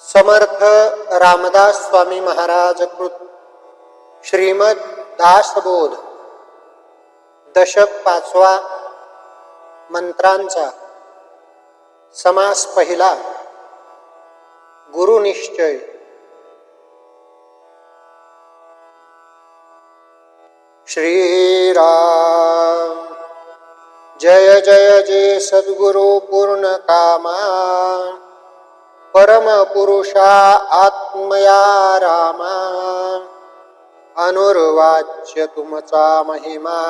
समर्थ रामदास स्वामी महाराज कृत। श्रीमद दासबोध। दशक पाचवा मंत्रांचा। समास पहिला। गुरुनिश्चय श्रीराम। जय जय जय सद्गुरु पूर्ण कामा। परम पुरुषा आत्मया रामा। अनुर्वाच्य तुमचा महिमा।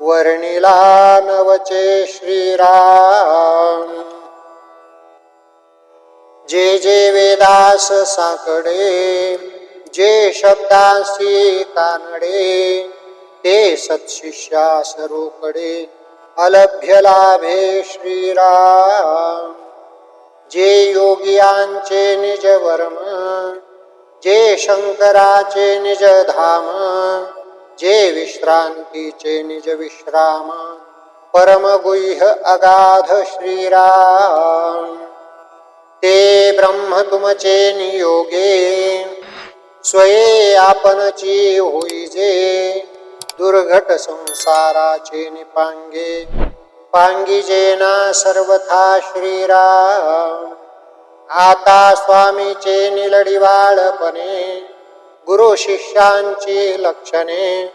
वर्णिला नवचे श्रीराम। जे जे वेदास साकडे जे शब्दासी कानडे ते सत्शिष्या सरोकडे अलभ्य लाभे श्रीराम। जे योगियांचे निज वर्म जे शंकराचे निज धाम जे विश्रांतीचे निज विश्राम परमगुह्य अगाध श्रीराम. ते ब्रह्म तुमचे नियोगे स्वये आपणची होईजे दुर्घट संसाराचे निपांगे. पांगिजेना सर्वथा श्रीराम। आता स्वामीचे निलडिवाळपणे गुरु शिष्यांची लक्षणे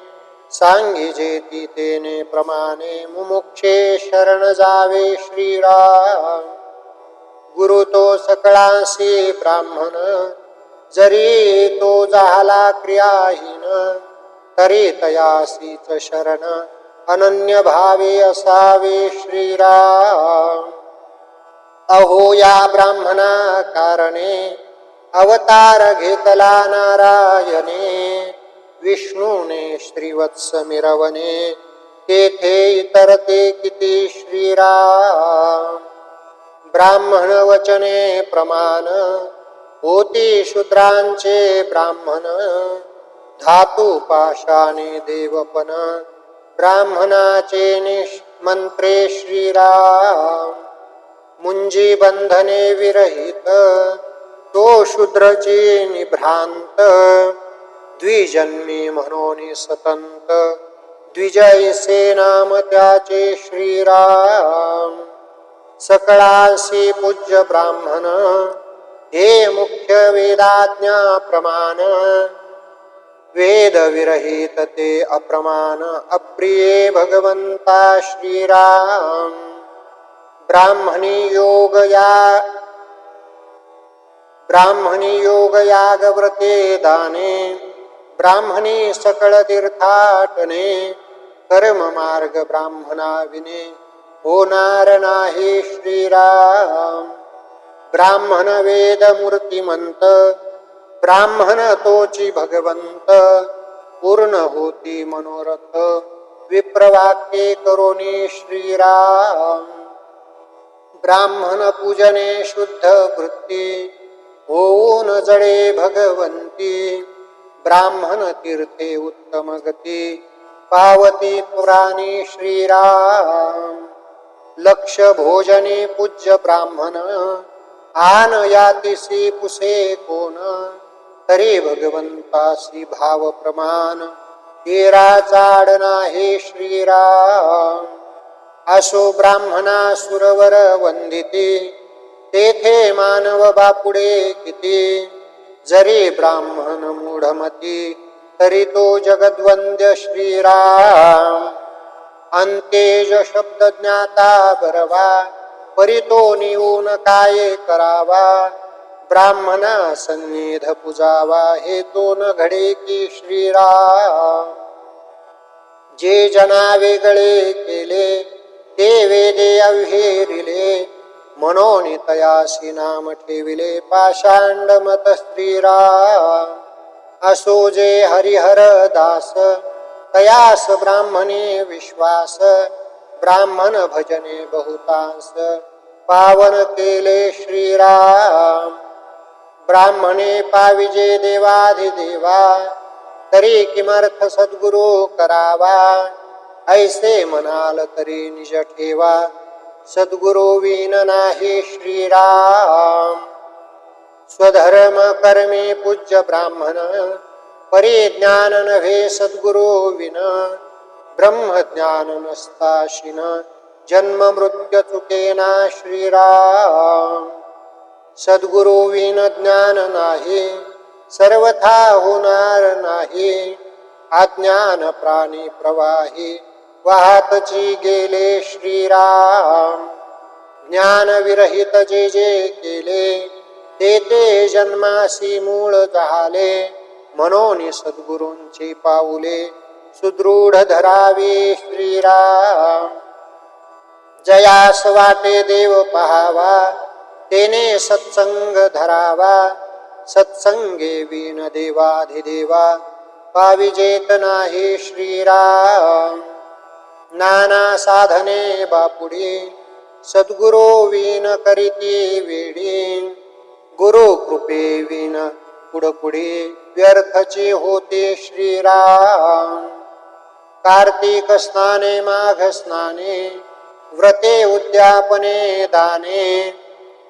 सांगिजे ती तेने प्रमाणे मुमुक्षे शरण जावे श्रीराम। गुरु तो सकळांसी ब्राह्मण जरी तो झाला क्रियाहीन तरी तयासीच शरण अनन्य भावे असावे श्रीराम। अहो या ब्राह्मणा कारणे अवतार घेतला नारायणे। विष्णूने श्रीवत्स मिरवणे तेथे इतर ते किती श्रीराम। ब्राह्मण वचने प्रमाण होती शूद्रांचे ब्राह्मण। धातु पाशाने देवपन ब्राह्मणाचे निष्मंत्रे श्रीराम। मुंजी बंधने विरहित तो शूद्रची निभ्रांत द्विजन्मी म्हणून सतंत द्विजयसे नाम त्याचे श्रीराम। सकळासी पूज्य ब्राह्मण। हे मुख्य वेदाज्ञा प्रमाण। वेद विरहित ते अप्रमाण अप्रिये भगवंता श्रीराम। ब्राह्मणी योग या ब्राह्मणी योग दाने ब्राह्मणी सकळ तीर्थाटने कर्म मार्ग ब्राह्मणा विने होणार नाही श्रीराम। ब्राह्मण वेद मूर्तिमंत ब्राह्मण तोची भगवंत. पूर्ण होती मनोरथ. विप्रवाक्ये करोनी श्रीराम. ब्राह्मण पूजने शुद्ध वृत्ती. होऊन जडे भगवंती. ब्राह्मण तीर्थे उत्तम गती. पावती पुराणी श्रीराम. लक्ष भोजने पूज्य ब्राह्मण. आन यातिसी पुसे कोण. तरी श्री भाव प्रमाण. तेरा चाडना नाही श्रीराम. असो ब्राह्मणा सुरवर वंदिती. तेथे मानव बापुडे किती. जरी ब्राह्मण मूढमती तरी तो जगद्वंद्य श्रीराम. अंतेज शब्द ज्ञाता बरवा परी तो निऊन काय करावा. ब्राह्मणा सन्निध पुजावा हे तो न घडे की श्रीराम. जे जना वेगळे केले ते वेदे अव्हेरिले मनोनी तयासी नाम ठेविले पाषांड मत श्रीराम. असो जे हरिहर दास तयास ब्राह्मणे विश्वास ब्राह्मण भजने बहुतांस. पावन केले श्रीराम. ब्राह्मणे पाविजे देवाधिदेवा तरी किमर्थ सद्गुरु करावा? ऐसे म्हणाल तरी निज ठेवा सद्गुरु विन नाही श्रीराम। स्वधर्म कर्मे पूज्य ब्राह्मण परिज्ञान नव्हे सद्गुरो विन। ब्रह्मज्ञान नस्ताशिन जन्म मृत्यु चुकेना श्रीराम। सद्गुरु विन ज्ञान नाही सर्वथा होणार नाही. अज्ञान प्राणी प्रवाही वाहतची गेले श्रीराम. ज्ञान विरहित जे जे केले ते ते जन्मासी मूळ झाले. म्हणून सद्गुरूंची पाऊले सुदृढ धरावे श्रीराम. जयास वाटे देव पहावा तेने सत्संग धरावा सत्संगे वीण देवाधिदेवा पाविजेत नाही श्रीराम। नाना साधने बापुडी सद्गुरो विन करीती वेडी गुरु कृपे विन पुढपुढे व्यर्थची होते श्रीराम। कार्तिक स्नाने माघ स्नाने व्रते उद्यापने दाने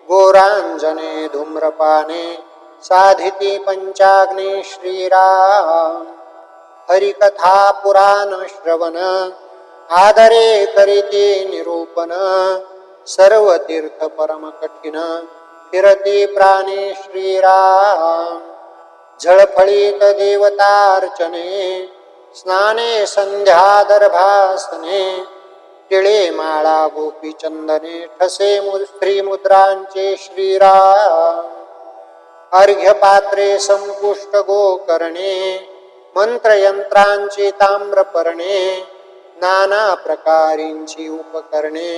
गोरांजने धूम्रपाने साधिते पंचाग्नी श्रीराम। हरिकथा पुराण श्रवण आदरे करीती निरूपण सर्व तीर्थ परम कठीण श्रीराम। झळफळीत देवतार्चने स्नाने सन्ध्यादर्भासने टिळे माळा गोपी चंदने ठसे श्री मुद्रांचे श्रीराम. अर्घ्य पात्रे संपुष्ट गोकर्णे मंत्रयंत्रांची ताम्रपर्णे नाना प्रकारींची उपकरणे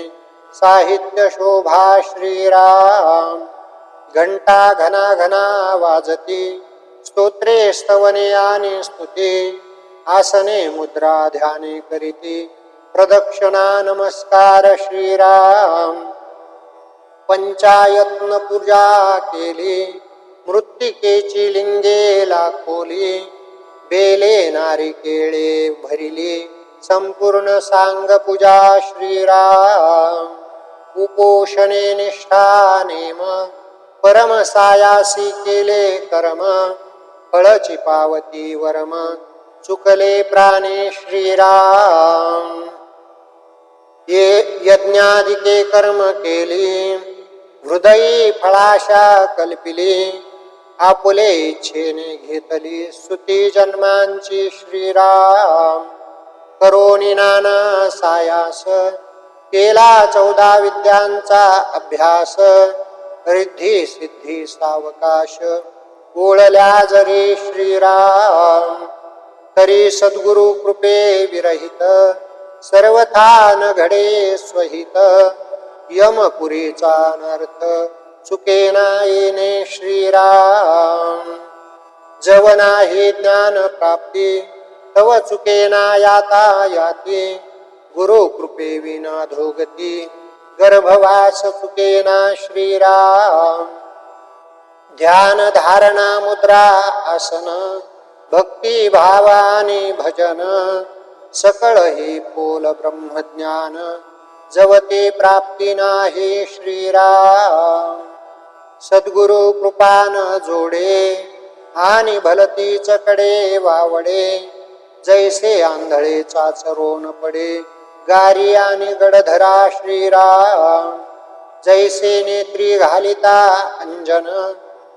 साहित्य शोभा श्रीराम. घंटा घना घना वाजती स्तोत्रे स्तवने आणि स्तुती आसने मुद्रा ध्याने करीती प्रदक्षिणा नमस्कार श्रीराम। पंचायत्न पूजा केली मृत्तिकेची लिंगे लाखोली बेले नारिकेळे भरिली संपूर्ण सांग पूजा श्रीराम। उपोषणे निष्ठा नेम परम सायासी केले कर्म फळची पावती वरम चुकले प्राणे श्रीराम। ये यज्ञादिके कर्म केली हृदयी फळाशा कल्पिली आपुले इच्छेने घेतली सुती जन्मांची श्रीराम. करोनी नाना सायास केला चौदा विद्यांचा अभ्यास रिद्धी सिद्धी सावकाश ओळल्या जरी श्रीराम. तरी सद्गुरु कृपे विरहित सर्वथा न घडे स्वहित यमपुरीचा अनर्थ चुकेना येणे श्रीराम. जव नाही ज्ञान प्राप्ती तव चुकेना याता याती. गुरु कृपे विना धोगती गर्भवास चुकेना श्रीराम. ध्यान धारणा मुद्रा आसन भक्ती भावाने भजन सकळ हे पोल ब्रह्मज्ञान जवते प्राप्ती नाही श्रीराम. सद्गुरु कृपान जोडे आणि भलतीच कडे वावडे जैसे आंधळे चाचरोन पडे गारी आणि गडधरा श्रीराम. जैसे नेत्री घालिता अंजन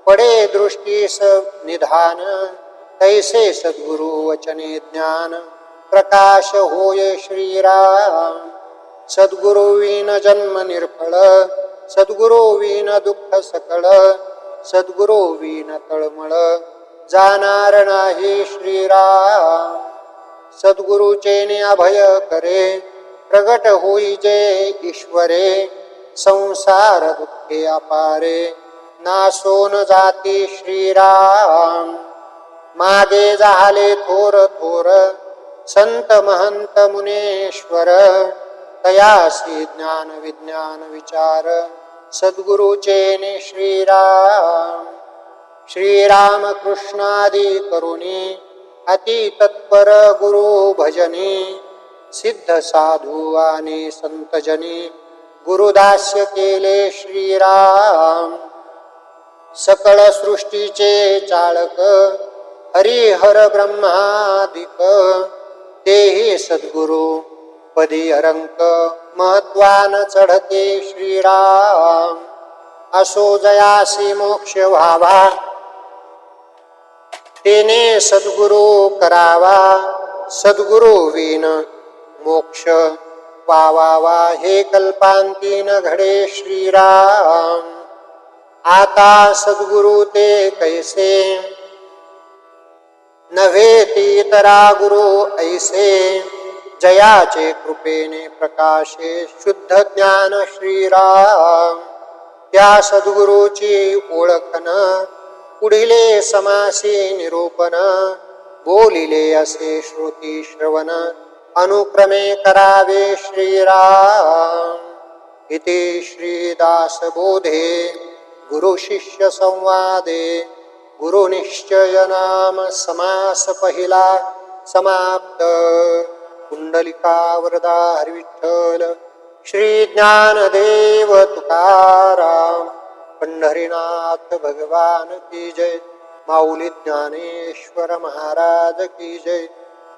पडे दृष्टीस निधान तैसे सद्गुरु वचने ज्ञान. प्रकाश होय श्रीराम। सद्गुरुवीन जन्म निर्फळ। सद्गुरुवीन दुःख सकळ। सद्गुरुवीन तळमळ। जाणार नाही श्रीराम। सद्गुरुचे अभय करे। प्रगट होई जे ईश्वरे। संसार दुःखे अपारे। नासोन जाती श्रीराम। मागे झाले थोर थोर। संत महंत मुनेश्वर तयासी ज्ञान विज्ञान विचार सद्गुरुचेने श्रीराम श्रीराम. कृष्णादी करुणी अति तत्पर गुरु भजनी सिद्ध साधू आणि संतजनी गुरुदास्य केले श्रीराम. सकळ सृष्टीचे चाळक हरिहर ब्रह्मादिक तेही सद्गुरु. पदी अरंक महत्वान चढते श्रीराम. असो जयासी मोक्ष व्हावा. तेने सद्गुरु करावा. सद्गुरु विन मोक्ष पावावा. हे कल्पांतीन घडे श्रीराम. आता सद्गुरु ते कैसे नव्हे तीतरा गुरु ऐसे। जयाचे कृपेने प्रकाशे शुद्ध ज्ञान श्रीराम। त्या सद्गुरूची ओळखन पुढिले समासी निरूपण बोलिले असे श्रुती श्रवण अनुक्रमे करावे श्रीराम। इति श्रीदासबोधे गुरु संवादे। गुरुनिश्चय नाम समास पहिला समाप्त। कुंडलिका वरदा हरिविठ्ठल श्री ज्ञानदेव तुकाराम पंढरीनाथ भगवान की जय माऊली ज्ञानेश्वर महाराज की जय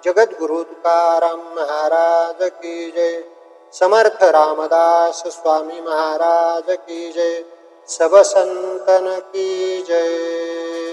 जगद्गुरु तुकाराम महाराज की जय समर्थ रामदास स्वामी महाराज की जय सब संतन की जय।